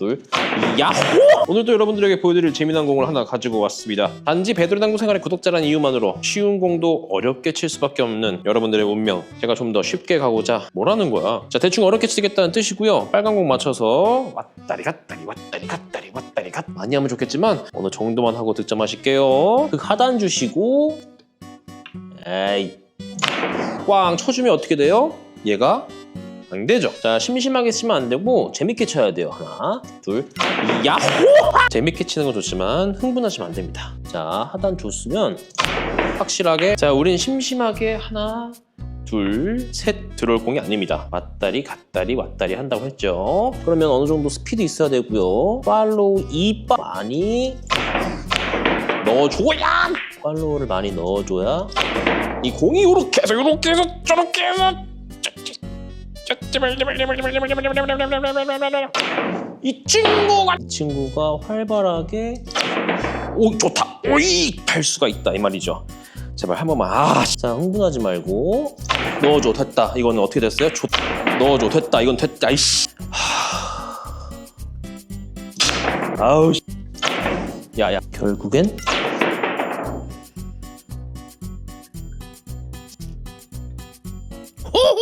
둘, 야호! 오늘도 여러분들에게 보여드릴 재미난 공을 하나 가지고 왔습니다. 단지 배드로당구 생활의 구독자라는 이유만으로 쉬운 공도 어렵게 칠 수밖에 없는 여러분들의 운명. 제가 좀 더 쉽게 가고자 뭐라는 거야? 자, 대충 어렵게 치겠다는 뜻이고요. 빨간 공 맞춰서 왔다리 갔다리 왔다리 갔다리 왔다리 갔 많이 하면 좋겠지만 어느 정도만 하고 득점하실게요. 그 하단 주시고 에이 꽝 쳐주면 어떻게 돼요? 얘가 안 되죠. 자, 심심하게 치면 안 되고 재밌게 쳐야 돼요. 하나, 둘, 야호! 재밌게 치는 건 좋지만 흥분하시면 안 됩니다. 자, 하단 줬으면 확실하게 자, 우린 심심하게 하나, 둘, 셋 들어올 공이 아닙니다. 왔다리 갔다리 왔다리 한다고 했죠. 그러면 어느 정도 스피드 있어야 되고요. 팔로우 이빠 많이 넣어줘야 팔로우를 많이 넣어줘야 이 공이 이렇게 해서 이렇게 해서 저렇게 해서 이 친구가 이 친구가 활발하게 오 좋다. 오이 팔 수가 있다 이 말이죠. 제발 한 번만 아자 흥분하지 말고. 넣어줘 됐다. 이거는 어떻게 됐어요? 좋 넣어줘 됐다. 이건 됐다. 아이씨. 아우 야야. 결국엔 오!